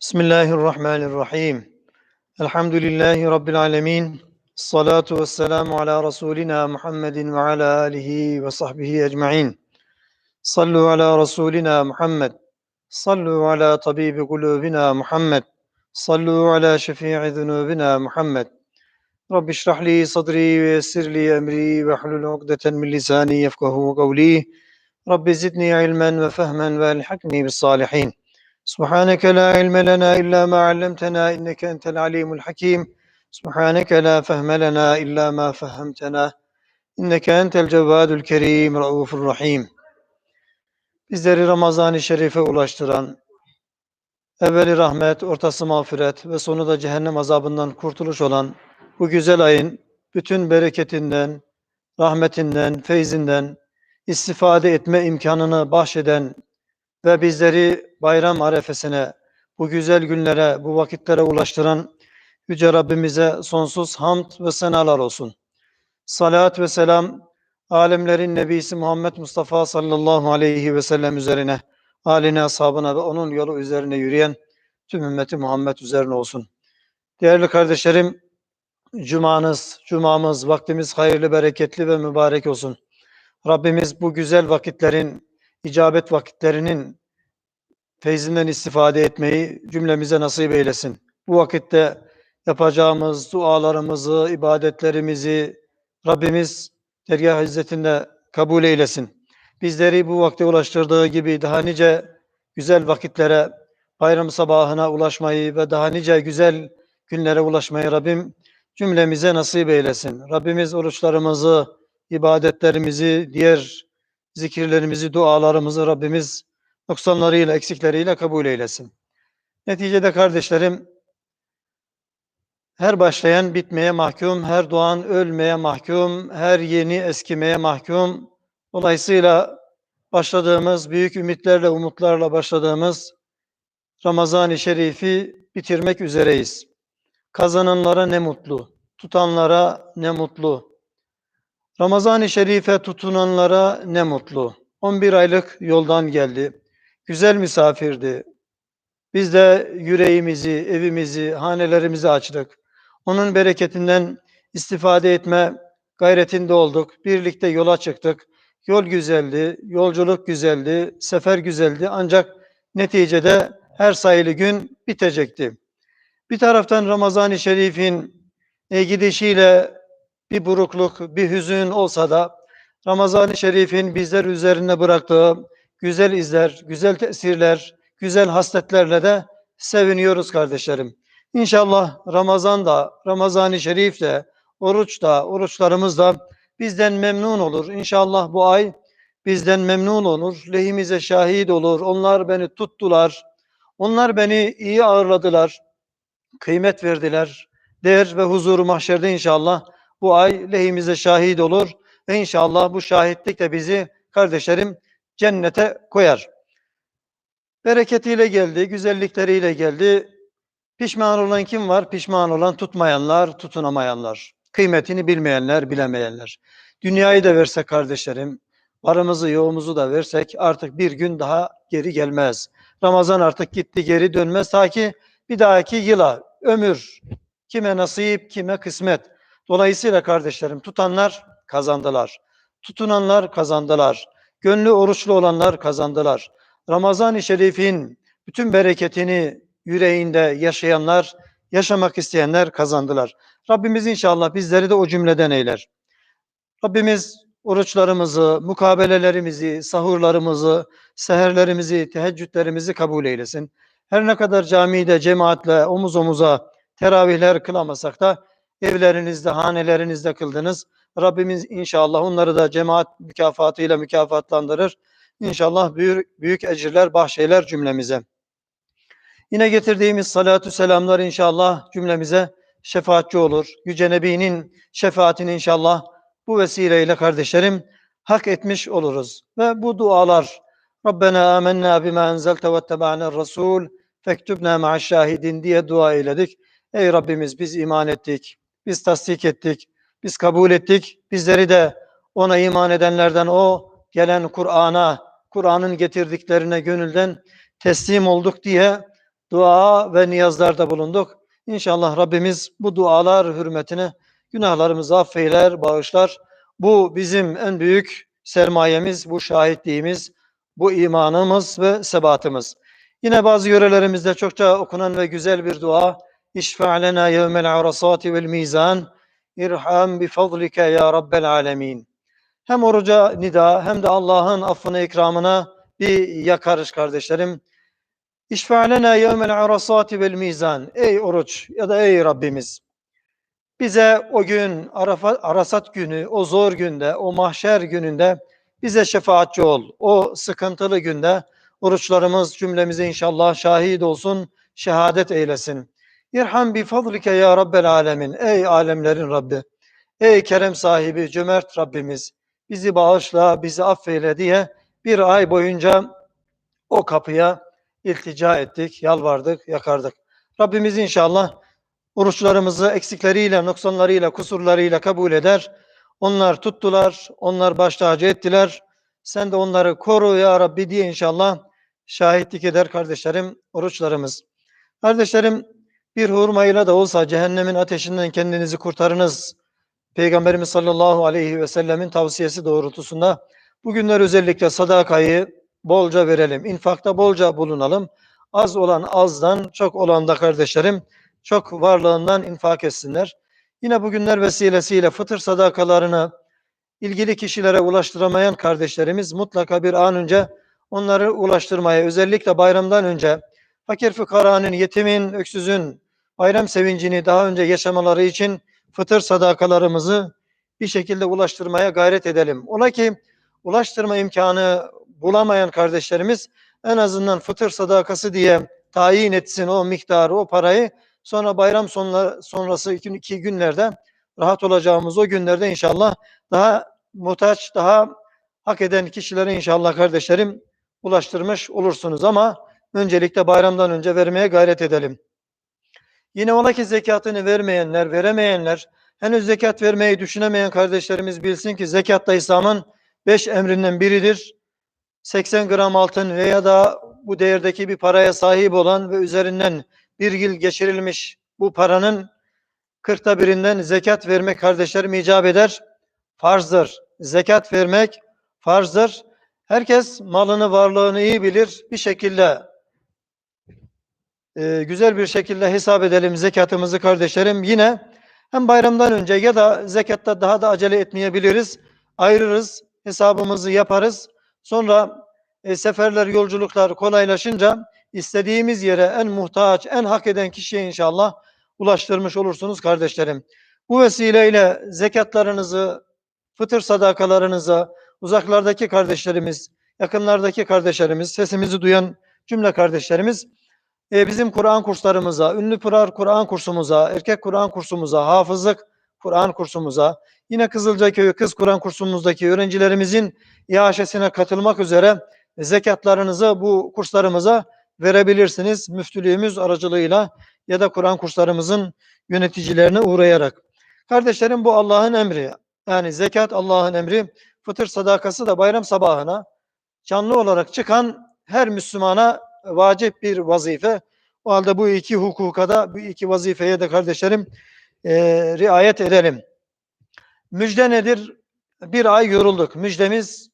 بسم الله الرحمن الرحيم الحمد لله رب العالمين الصلاة والسلام على رسولنا محمد وعلى آله وصحبه أجمعين صلوا على رسولنا محمد صلوا على طبيب قلوبنا محمد صلوا على شفيع ذنوبنا محمد رب اشرح لي صدري ويسر لي أمري واحلل عقدة من لساني يفقه قولي رب زدني علما وفهما والحقني بالصالحين Subhaneke la ilme lena illa ma allamtena inneke entel alimul hakim. Subhaneke la fehme lena illa ma fehemtena inneke entel cevvadul kerim raufur rahim. Bizleri Ramazan-ı Şerif'e ulaştıran, evveli rahmet, ortası mağfiret ve sonu da cehennem azabından kurtuluş olan bu güzel ayın bütün bereketinden, rahmetinden, feyzinden istifade etme imkanını bahşeden ve bizleri bayram arefesine, bu güzel günlere, bu vakitlere ulaştıran Yüce Rabbimize sonsuz hamd ve senalar olsun. Salat ve selam, alemlerin Nebisi Muhammed Mustafa sallallahu aleyhi ve sellem üzerine, aline, ashabına ve onun yolu üzerine yürüyen tüm ümmeti Muhammed üzerine olsun. Değerli kardeşlerim, Cumanız, Cumamız, vaktimiz hayırlı, bereketli ve mübarek olsun. Rabbimiz bu güzel vakitlerin, icabet vakitlerinin feyzinden istifade etmeyi cümlemize nasip eylesin. Bu vakitte yapacağımız dualarımızı, ibadetlerimizi Rabbimiz dergah izzetinde kabul eylesin. Bizleri bu vakte ulaştırdığı gibi daha nice güzel vakitlere, bayram sabahına ulaşmayı ve daha nice güzel günlere ulaşmayı Rabbim cümlemize nasip eylesin. Rabbimiz oruçlarımızı, ibadetlerimizi, diğer zikirlerimizi, dualarımızı Rabbimiz noksanlarıyla, eksikleriyle kabul eylesin. Neticede kardeşlerim, her başlayan bitmeye mahkum, her doğan ölmeye mahkum, her yeni eskimeye mahkum. Dolayısıyla başladığımız, büyük ümitlerle, umutlarla başladığımız Ramazan-ı Şerif'i bitirmek üzereyiz. Kazananlara ne mutlu, tutanlara ne mutlu. Ramazan-ı Şerif'e tutunanlara ne mutlu. 11 aylık yoldan geldi. Güzel misafirdi. Biz de yüreğimizi, evimizi, hanelerimizi açtık. Onun bereketinden istifade etme gayretinde olduk. Birlikte yola çıktık. Yol güzeldi, yolculuk güzeldi, sefer güzeldi. Ancak neticede her sayılı gün bitecekti. Bir taraftan Ramazan-ı Şerif'in gidişiyle bir burukluk, bir hüzün olsa da Ramazan-ı Şerif'in bizler üzerine bıraktığı güzel izler, güzel tesirler, güzel hasletlerle de seviniyoruz kardeşlerim. İnşallah Ramazan da, Ramazan-ı Şerif de, oruç da, oruçlarımız da bizden memnun olur. İnşallah bu ay bizden memnun olur, lehimize şahit olur. Onlar beni tuttular, onlar beni iyi ağırladılar, kıymet verdiler. Değer ve huzuru mahşerde inşallah bu ay lehimize şahit olur. Ve inşallah bu şahitlik de bizi kardeşlerim cennete koyar. Bereketiyle geldi, güzellikleriyle geldi. Pişman olan kim var? Pişman olan tutmayanlar, tutunamayanlar. Kıymetini bilmeyenler, bilemeyenler. Dünyayı da versek kardeşlerim, varımızı yoğumuzu da versek artık bir gün daha geri gelmez. Ramazan artık gitti geri dönmez ta ki bir dahaki yıla ömür kime nasip kime kısmet. Dolayısıyla kardeşlerim tutanlar kazandılar. Tutunanlar kazandılar. Gönlü oruçlu olanlar kazandılar. Ramazan-ı Şerif'in bütün bereketini yüreğinde yaşayanlar, yaşamak isteyenler kazandılar. Rabbimiz inşallah bizleri de o cümleden eyler. Rabbimiz oruçlarımızı, mukabelelerimizi, sahurlarımızı, seherlerimizi, teheccüdlerimizi kabul eylesin. Her ne kadar camide, cemaatle, omuz omuza teravihler kılamasak da evlerinizde, hanelerinizde kıldınız. Rabbimiz inşallah onları da cemaat mükafatıyla mükafatlandırır. İnşallah büyük, büyük ecirler bahşeyler cümlemize. Yine getirdiğimiz salatü selamlar inşallah cümlemize şefaatçi olur. Yüce Nebi'nin şefaatini inşallah bu vesileyle kardeşlerim hak etmiş oluruz. Ve bu dualar Rabbena amennâ bima enzelte ve teba'ner rasul fektübnâ ma'aşşahidin diye dua eyledik. Ey Rabbimiz biz iman ettik, biz tasdik ettik, biz kabul ettik. Bizleri de ona iman edenlerden o gelen Kur'an'a, Kur'an'ın getirdiklerine gönülden teslim olduk diye dua ve niyazlarda bulunduk. İnşallah Rabbimiz bu dualar hürmetine günahlarımızı affeyler, bağışlar. Bu bizim en büyük sermayemiz, bu şahitliğimiz, bu imanımız ve sebatımız. Yine bazı yörelerimizde çokça okunan ve güzel bir dua. İşfa' lena yevmel arasati vel mizan. İrham bi fadlike ya rabbel alemin. Hem oruca nida hem de Allah'ın affına ikramına bir yakarış kardeşlerim. İşfa' lena yevmel arasati vel mizan. Ey oruç ya da ey Rabbimiz. Bize o gün Arasat günü, o zor günde, o mahşer gününde bize şefaatçi ol. O sıkıntılı günde oruçlarımız cümlemize inşallah şahit olsun, şehadet eylesin. İrham bi fadlike ya Rabbel alemin. Ey alemlerin Rabbi. Ey kerem sahibi, cömert Rabbimiz. Bizi bağışla, bizi affeyle diye bir ay boyunca o kapıya iltica ettik, yalvardık, yakardık. Rabbimiz inşallah oruçlarımızı eksikleriyle, noksanlarıyla, kusurlarıyla kabul eder. Onlar tuttular, onlar baş tacı ettiler. Sen de onları koru ya Rabbi diye inşallah şahitlik eder kardeşlerim oruçlarımız. Kardeşlerim bir hurmayla da olsa cehennemin ateşinden kendinizi kurtarınız. Peygamberimiz sallallahu aleyhi ve sellemin tavsiyesi doğrultusunda bugünler özellikle sadakayı bolca verelim. infakta bolca bulunalım. Az olan azdan, çok olan da kardeşlerim çok varlığından infak etsinler. Yine bugünler vesilesiyle fıtır sadakalarını ilgili kişilere ulaştıramayan kardeşlerimiz mutlaka bir an önce onları ulaştırmaya, özellikle bayramdan önce fakir fıkaranın, yetimin, öksüzün bayram sevincini daha önce yaşamaları için fıtır sadakalarımızı bir şekilde ulaştırmaya gayret edelim. Ola ki ulaştırma imkanı bulamayan kardeşlerimiz en azından fıtır sadakası diye tayin etsin o miktarı, o parayı. Sonra bayram sonla, sonrası iki, iki günlerde rahat olacağımız o günlerde inşallah daha muhtaç, daha hak eden kişilere inşallah kardeşlerim ulaştırmış olursunuz. Ama öncelikle bayramdan önce vermeye gayret edelim. Yine ola ki zekatını vermeyenler, veremeyenler, henüz zekat vermeyi düşünemeyen kardeşlerimiz bilsin ki zekat da İslam'ın beş emrinden biridir. 80 gram altın veya da bu değerdeki bir paraya sahip olan ve üzerinden bir yıl geçirilmiş bu paranın kırkta birinden zekat vermek kardeşlerim icap eder. Farzdır. Zekat vermek farzdır. Herkes malını, varlığını iyi bilir. Bir şekilde e, güzel bir şekilde hesap edelim zekatımızı kardeşlerim. Yine hem bayramdan önce ya da zekatta daha da acele etmeyebiliriz. Ayırırız, hesabımızı yaparız. Sonra e, seferler, yolculuklar kolaylaşınca istediğimiz yere en muhtaç, en hak eden kişiye inşallah ulaştırmış olursunuz kardeşlerim. Bu vesileyle zekatlarınızı, fıtır sadakalarınızı uzaklardaki kardeşlerimiz, yakınlardaki kardeşlerimiz, sesimizi duyan cümle kardeşlerimiz e, bizim Kur'an kurslarımıza, ünlü Pırar Kur'an kursumuza, erkek Kur'an kursumuza, hafızlık Kur'an kursumuza, yine Kızılcaköy Kız Kur'an kursumuzdaki öğrencilerimizin iaşesine katılmak üzere zekatlarınızı bu kurslarımıza verebilirsiniz. Müftülüğümüz aracılığıyla ya da Kur'an kurslarımızın yöneticilerine uğrayarak. Kardeşlerim bu Allah'ın emri. Yani zekat Allah'ın emri. Fıtır sadakası da bayram sabahına canlı olarak çıkan her Müslümana vacip bir vazife. O halde bu iki hukuka da, bu iki vazifeye de kardeşlerim e, riayet edelim. Müjde nedir? Bir ay yorulduk. Müjdemiz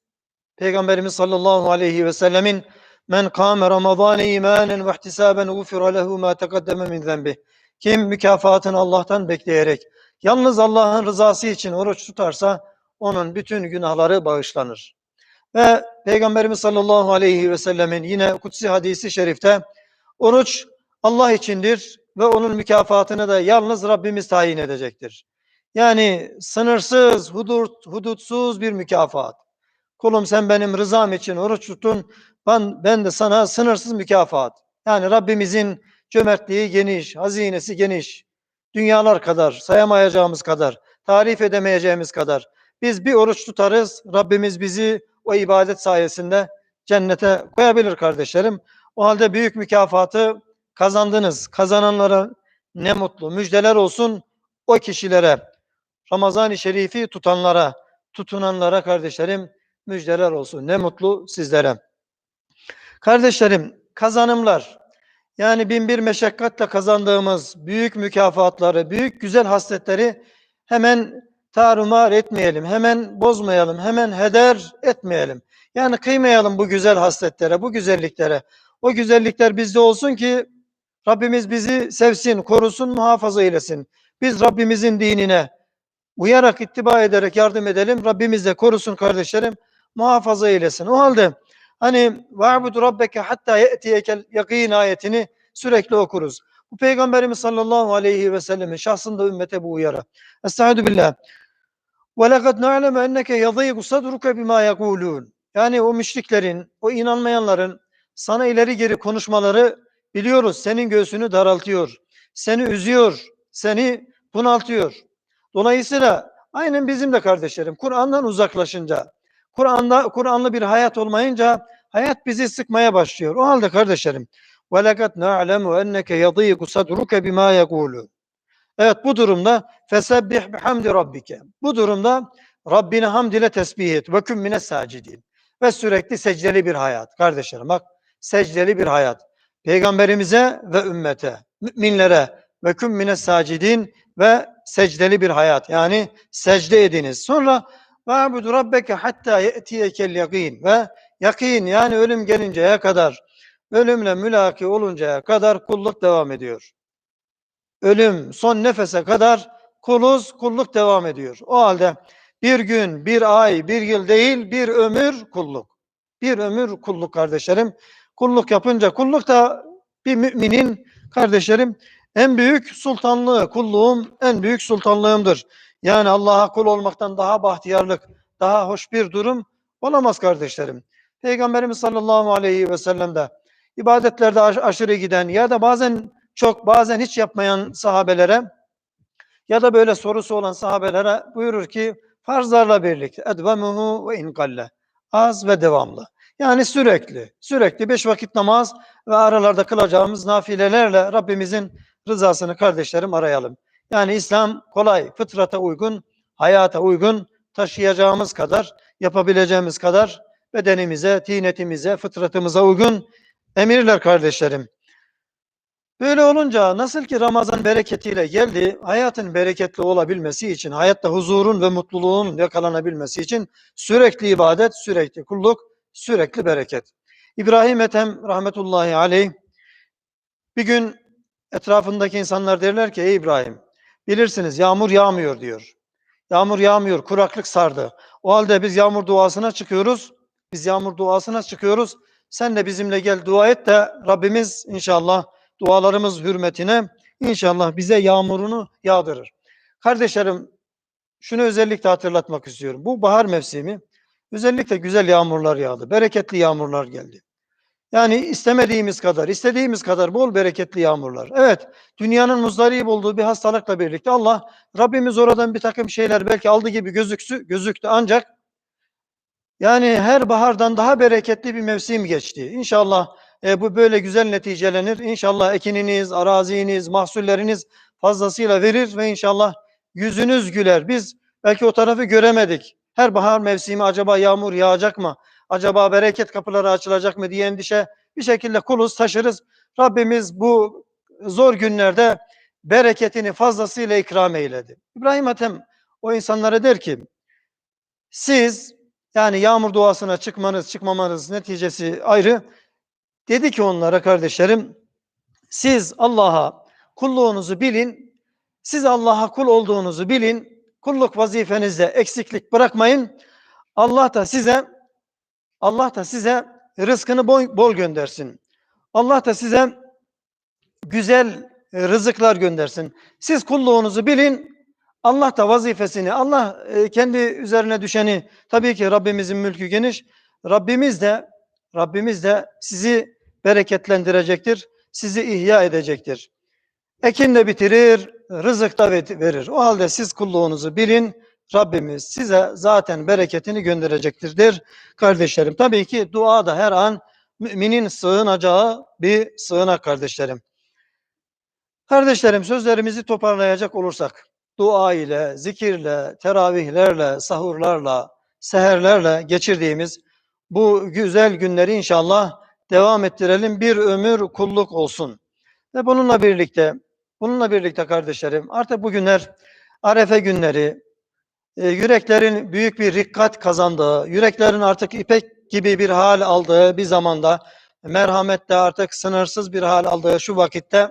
Peygamberimiz sallallahu aleyhi ve sellemin Men kâme Ramazâne imanen ve ihtisâben ufira lehu mâ tekaddeme min zenbih. Kim mükafatını Allah'tan bekleyerek yalnız Allah'ın rızası için oruç tutarsa onun bütün günahları bağışlanır. Ve Peygamberimiz sallallahu aleyhi ve sellemin yine kutsi hadisi şerifte oruç Allah içindir ve onun mükafatını da yalnız Rabbimiz tayin edecektir. Yani sınırsız, hudut, hudutsuz bir mükafat. Kulum sen benim rızam için oruç tutun, ben, ben de sana sınırsız mükafat. Yani Rabbimizin cömertliği geniş, hazinesi geniş. Dünyalar kadar, sayamayacağımız kadar, tarif edemeyeceğimiz kadar. Biz bir oruç tutarız, Rabbimiz bizi o ibadet sayesinde cennete koyabilir kardeşlerim. O halde büyük mükafatı kazandınız. Kazananlara ne mutlu. Müjdeler olsun o kişilere. Ramazan-ı Şerif'i tutanlara, tutunanlara kardeşlerim müjdeler olsun. Ne mutlu sizlere. Kardeşlerim kazanımlar Yani bin bir meşakkatle kazandığımız büyük mükafatları, büyük güzel hasletleri hemen tarumar etmeyelim, hemen bozmayalım, hemen heder etmeyelim. Yani kıymayalım bu güzel hasletlere, bu güzelliklere. O güzellikler bizde olsun ki Rabbimiz bizi sevsin, korusun, muhafaza eylesin. Biz Rabbimizin dinine uyarak, ittiba ederek yardım edelim. Rabbimiz de korusun kardeşlerim, muhafaza eylesin. O halde hani va'budu rabbeke hatta ye'tiyekel yakin ayetini sürekli okuruz. Bu Peygamberimiz sallallahu aleyhi ve sellemin şahsında ümmete bu uyarı. Estaizu billah. وَلَقَدْ نَعْلَمَ اَنَّكَ يَضَيْقُ صَدْرُكَ بِمَا يَقُولُونَ Yani o müşriklerin, o inanmayanların sana ileri geri konuşmaları biliyoruz. Senin göğsünü daraltıyor, seni üzüyor, seni bunaltıyor. Dolayısıyla aynen bizim de kardeşlerim Kur'an'dan uzaklaşınca, Kur'an'da Kur'anlı bir hayat olmayınca hayat bizi sıkmaya başlıyor. O halde kardeşlerim وَلَقَدْ نَعْلَمُ اَنَّكَ يَضِيقُ صَدْرُكَ بِمَا يَقُولُونَ Evet bu durumda fesebbih bihamdi rabbike. Bu durumda Rabbini hamd ile tesbih et. Ve küm mine sacidin. Ve sürekli secdeli bir hayat. Kardeşlerim bak secdeli bir hayat. Peygamberimize ve ümmete, müminlere ve küm mine sacidin ve secdeli bir hayat. Yani secde ediniz. Sonra ve abudu rabbeke hatta ye'tiyekel yakin ve yakin yani ölüm gelinceye kadar ölümle mülaki oluncaya kadar kulluk devam ediyor ölüm, son nefese kadar kuluz, kulluk devam ediyor. O halde bir gün, bir ay, bir yıl değil, bir ömür kulluk. Bir ömür kulluk kardeşlerim. Kulluk yapınca, kulluk da bir müminin kardeşlerim en büyük sultanlığı, kulluğum en büyük sultanlığımdır. Yani Allah'a kul olmaktan daha bahtiyarlık, daha hoş bir durum olamaz kardeşlerim. Peygamberimiz sallallahu aleyhi ve sellem de ibadetlerde aşırı giden ya da bazen çok bazen hiç yapmayan sahabelere ya da böyle sorusu olan sahabelere buyurur ki farzlarla birlikte edvemuhu ve inkalle az ve devamlı. Yani sürekli, sürekli beş vakit namaz ve aralarda kılacağımız nafilelerle Rabbimizin rızasını kardeşlerim arayalım. Yani İslam kolay, fıtrata uygun, hayata uygun, taşıyacağımız kadar, yapabileceğimiz kadar bedenimize, tinetimize, fıtratımıza uygun emirler kardeşlerim. Böyle olunca nasıl ki Ramazan bereketiyle geldi, hayatın bereketli olabilmesi için, hayatta huzurun ve mutluluğun yakalanabilmesi için sürekli ibadet, sürekli kulluk, sürekli bereket. İbrahim Ethem rahmetullahi aleyh bir gün etrafındaki insanlar derler ki ey İbrahim bilirsiniz yağmur yağmıyor diyor. Yağmur yağmıyor, kuraklık sardı. O halde biz yağmur duasına çıkıyoruz. Biz yağmur duasına çıkıyoruz. Sen de bizimle gel dua et de Rabbimiz inşallah dualarımız hürmetine inşallah bize yağmurunu yağdırır. Kardeşlerim şunu özellikle hatırlatmak istiyorum. Bu bahar mevsimi özellikle güzel yağmurlar yağdı. Bereketli yağmurlar geldi. Yani istemediğimiz kadar, istediğimiz kadar bol bereketli yağmurlar. Evet, dünyanın muzdarip olduğu bir hastalıkla birlikte Allah Rabbimiz oradan bir takım şeyler belki aldı gibi gözüksü, gözüktü ancak yani her bahardan daha bereketli bir mevsim geçti. İnşallah e, bu böyle güzel neticelenir. İnşallah ekininiz, araziniz, mahsulleriniz fazlasıyla verir ve inşallah yüzünüz güler. Biz belki o tarafı göremedik. Her bahar mevsimi acaba yağmur yağacak mı? Acaba bereket kapıları açılacak mı diye endişe bir şekilde kuluz taşırız. Rabbimiz bu zor günlerde bereketini fazlasıyla ikram eyledi. İbrahim Ethem o insanlara der ki siz yani yağmur duasına çıkmanız çıkmamanız neticesi ayrı. Dedi ki onlara kardeşlerim, siz Allah'a kulluğunuzu bilin, siz Allah'a kul olduğunuzu bilin, kulluk vazifenizde eksiklik bırakmayın. Allah da size Allah da size rızkını bol, göndersin. Allah da size güzel rızıklar göndersin. Siz kulluğunuzu bilin. Allah da vazifesini, Allah e, kendi üzerine düşeni tabii ki Rabbimizin mülkü geniş. Rabbimiz de Rabbimiz de sizi bereketlendirecektir, sizi ihya edecektir. Ekin de bitirir, rızık da verir. O halde siz kulluğunuzu bilin, Rabbimiz size zaten bereketini gönderecektir der kardeşlerim. Tabii ki dua da her an müminin sığınacağı bir sığınak kardeşlerim. Kardeşlerim sözlerimizi toparlayacak olursak dua ile, zikirle, teravihlerle, sahurlarla, seherlerle geçirdiğimiz bu güzel günleri inşallah devam ettirelim. Bir ömür kulluk olsun. Ve bununla birlikte, bununla birlikte kardeşlerim artık bu günler Arefe günleri, e, yüreklerin büyük bir rikkat kazandığı, yüreklerin artık ipek gibi bir hal aldığı bir zamanda, merhamette artık sınırsız bir hal aldığı şu vakitte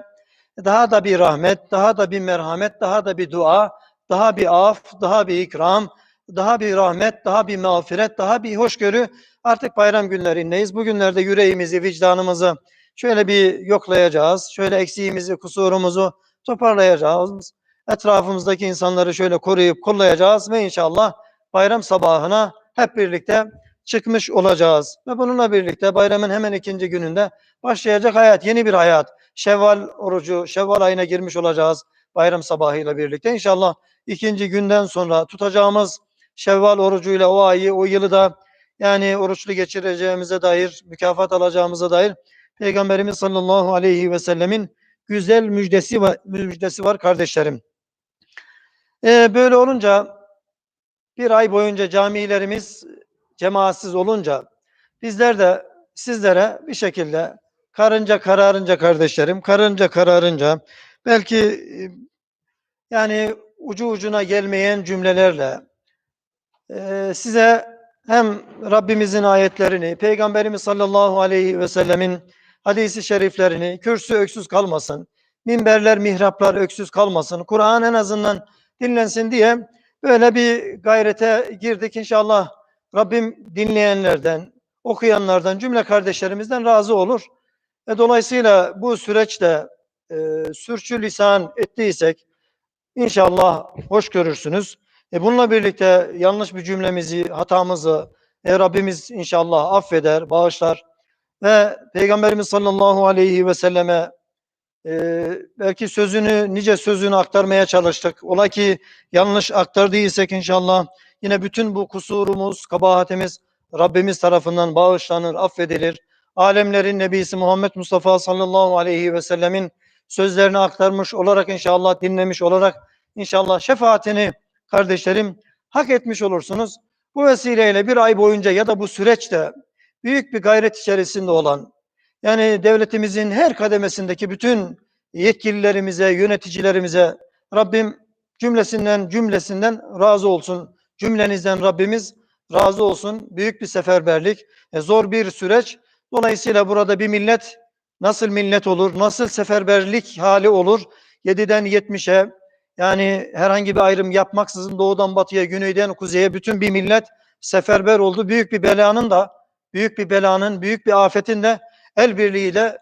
daha da bir rahmet, daha da bir merhamet, daha da bir dua, daha bir af, daha bir ikram, daha bir rahmet, daha bir mağfiret, daha bir hoşgörü. Artık bayram günlerindeyiz. Bu günlerde yüreğimizi, vicdanımızı şöyle bir yoklayacağız. Şöyle eksiğimizi, kusurumuzu toparlayacağız. Etrafımızdaki insanları şöyle koruyup kollayacağız ve inşallah bayram sabahına hep birlikte çıkmış olacağız. Ve bununla birlikte bayramın hemen ikinci gününde başlayacak hayat, yeni bir hayat. Şevval orucu, Şevval ayına girmiş olacağız bayram sabahıyla birlikte. İnşallah ikinci günden sonra tutacağımız Şevval orucuyla o ayı, o yılı da yani oruçlu geçireceğimize dair, mükafat alacağımıza dair Peygamberimiz sallallahu aleyhi ve sellemin güzel müjdesi var, müjdesi var kardeşlerim. Ee, böyle olunca bir ay boyunca camilerimiz cemaatsiz olunca bizler de sizlere bir şekilde karınca kararınca kardeşlerim, karınca kararınca belki e, yani ucu ucuna gelmeyen cümlelerle e, size hem Rabbimizin ayetlerini, Peygamberimiz sallallahu aleyhi ve sellemin hadisi şeriflerini, kürsü öksüz kalmasın, minberler, mihraplar öksüz kalmasın, Kur'an en azından dinlensin diye böyle bir gayrete girdik. İnşallah Rabbim dinleyenlerden, okuyanlardan, cümle kardeşlerimizden razı olur. Ve dolayısıyla bu süreçte e, sürçülisan ettiysek inşallah hoş görürsünüz. E bununla birlikte yanlış bir cümlemizi, hatamızı e, Rabbimiz inşallah affeder, bağışlar ve Peygamberimiz sallallahu aleyhi ve selleme e, belki sözünü, nice sözünü aktarmaya çalıştık. Ola ki yanlış aktardıysek inşallah yine bütün bu kusurumuz, kabahatimiz Rabbimiz tarafından bağışlanır, affedilir. Alemlerin Nebisi Muhammed Mustafa sallallahu aleyhi ve sellemin sözlerini aktarmış olarak inşallah dinlemiş olarak inşallah şefaatini kardeşlerim hak etmiş olursunuz. Bu vesileyle bir ay boyunca ya da bu süreçte büyük bir gayret içerisinde olan yani devletimizin her kademesindeki bütün yetkililerimize, yöneticilerimize Rabbim cümlesinden cümlesinden razı olsun. Cümlenizden Rabbimiz razı olsun. Büyük bir seferberlik, zor bir süreç. Dolayısıyla burada bir millet nasıl millet olur, nasıl seferberlik hali olur? 7'den 70'e yani herhangi bir ayrım yapmaksızın doğudan batıya, güneyden kuzeye bütün bir millet seferber oldu. Büyük bir belanın da, büyük bir belanın, büyük bir afetin de el birliğiyle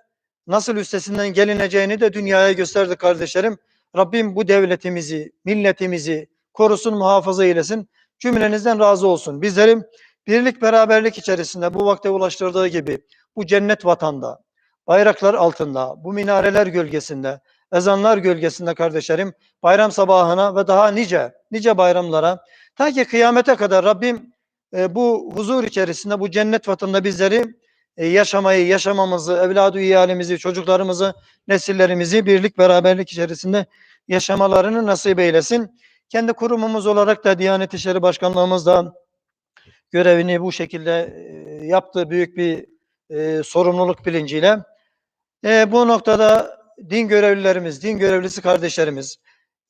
nasıl üstesinden gelineceğini de dünyaya gösterdi kardeşlerim. Rabbim bu devletimizi, milletimizi korusun, muhafaza eylesin. Cümlenizden razı olsun. Bizlerim birlik beraberlik içerisinde bu vakte ulaştırdığı gibi bu cennet vatanda, bayraklar altında, bu minareler gölgesinde, ezanlar gölgesinde kardeşlerim bayram sabahına ve daha nice nice bayramlara ta ki kıyamete kadar Rabbim e, bu huzur içerisinde bu cennet vatanında bizleri e, yaşamayı, yaşamamızı, evladı iyalemizi, çocuklarımızı, nesillerimizi birlik beraberlik içerisinde yaşamalarını nasip eylesin. Kendi kurumumuz olarak da Diyanet İşleri Başkanlığımız da görevini bu şekilde e, yaptığı büyük bir e, sorumluluk bilinciyle. E, bu noktada din görevlilerimiz, din görevlisi kardeşlerimiz,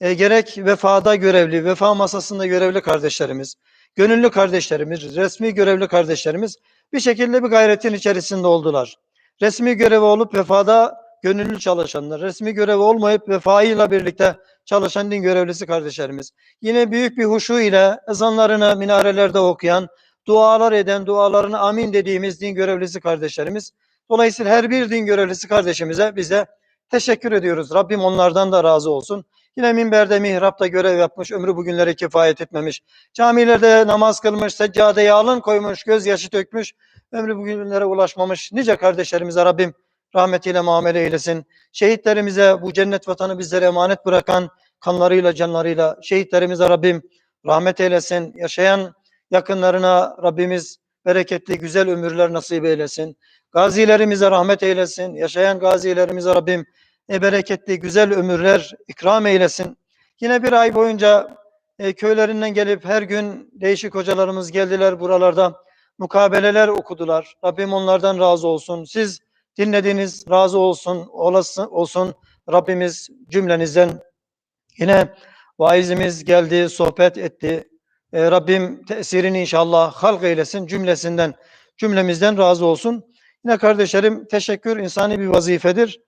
e, gerek vefada görevli, vefa masasında görevli kardeşlerimiz, gönüllü kardeşlerimiz, resmi görevli kardeşlerimiz bir şekilde bir gayretin içerisinde oldular. Resmi görevi olup vefada gönüllü çalışanlar, resmi görevi olmayıp vefayla birlikte çalışan din görevlisi kardeşlerimiz. Yine büyük bir huşu ile ezanlarını minarelerde okuyan, dualar eden, dualarını amin dediğimiz din görevlisi kardeşlerimiz. Dolayısıyla her bir din görevlisi kardeşimize bize teşekkür ediyoruz. Rabbim onlardan da razı olsun. Yine minberde, mihrapta görev yapmış, ömrü bugünlere kifayet etmemiş. Camilerde namaz kılmış, seccadeye alın koymuş, gözyaşı dökmüş, ömrü bugünlere ulaşmamış. Nice kardeşlerimize Rabbim rahmetiyle muamele eylesin. Şehitlerimize bu cennet vatanı bizlere emanet bırakan kanlarıyla, canlarıyla şehitlerimize Rabbim rahmet eylesin. Yaşayan yakınlarına Rabbimiz bereketli, güzel ömürler nasip eylesin. Gazilerimize rahmet eylesin. Yaşayan gazilerimize Rabbim e, bereketli, güzel ömürler ikram eylesin. Yine bir ay boyunca e, köylerinden gelip her gün değişik hocalarımız geldiler buralarda. Mukabeleler okudular. Rabbim onlardan razı olsun. Siz dinlediniz, razı olsun, olası olsun. Rabbimiz cümlenizden yine vaizimiz geldi, sohbet etti. E, Rabbim tesirini inşallah halk eylesin, cümlesinden, cümlemizden razı olsun. Yine kardeşlerim teşekkür insani bir vazifedir.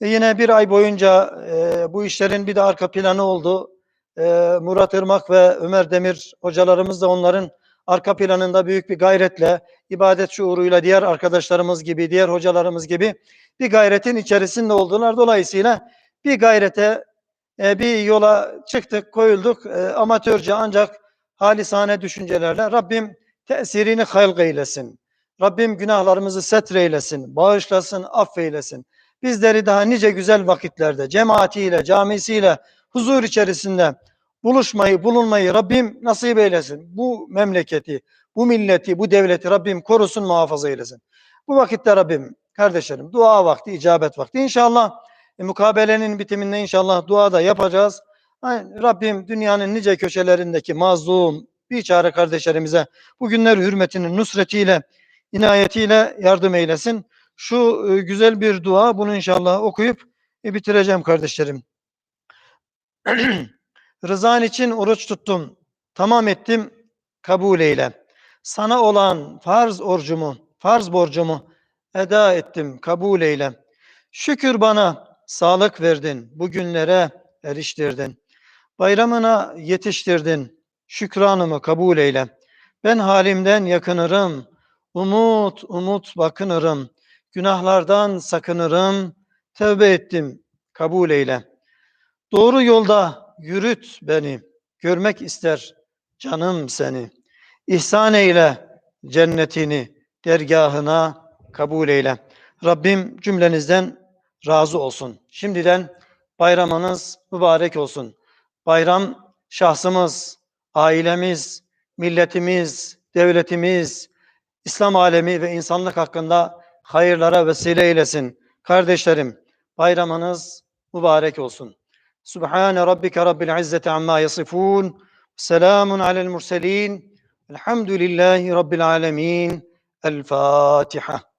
E, yine bir ay boyunca e, bu işlerin bir de arka planı oldu. E, Murat Irmak ve Ömer Demir hocalarımız da onların arka planında büyük bir gayretle, ibadet şuuruyla diğer arkadaşlarımız gibi, diğer hocalarımız gibi bir gayretin içerisinde oldular. Dolayısıyla bir gayrete, e, bir yola çıktık, koyulduk. E, amatörce ancak halisane düşüncelerle Rabbim tesirini halk eylesin. Rabbim günahlarımızı setreylesin, bağışlasın, affeylesin. Bizleri daha nice güzel vakitlerde cemaatiyle, camisiyle, huzur içerisinde buluşmayı, bulunmayı Rabbim nasip eylesin. Bu memleketi, bu milleti, bu devleti Rabbim korusun, muhafaza eylesin. Bu vakitte Rabbim, kardeşlerim, dua vakti, icabet vakti. İnşallah e, mukabelenin bitiminde inşallah dua da yapacağız. Rabbim dünyanın nice köşelerindeki mazlum, biçare kardeşlerimize bu günler hürmetinin nusretiyle, inayetiyle yardım eylesin. Şu e, güzel bir dua, bunu inşallah okuyup e, bitireceğim kardeşlerim. Rızan için oruç tuttum, tamam ettim, kabul eyle. Sana olan farz orcumu, farz borcumu eda ettim, kabul eyle. Şükür bana sağlık verdin, bugünlere eriştirdin. Bayramına yetiştirdin, şükranımı kabul eyle. Ben halimden yakınırım, umut umut bakınırım. Günahlardan sakınırım, tevbe ettim, kabul eyle. Doğru yolda yürüt beni, görmek ister canım seni. İhsan eyle cennetini, dergahına kabul eyle. Rabbim cümlenizden razı olsun. Şimdiden bayramınız mübarek olsun. Bayram şahsımız, ailemiz, milletimiz, devletimiz, İslam alemi ve insanlık hakkında hayırlara vesile eylesin. Kardeşlerim, bayramınız mübarek olsun. Subhane rabbike rabbil izzeti amma yasifun. Selamun alel murselin. Elhamdülillahi rabbil alemin. El Fatiha.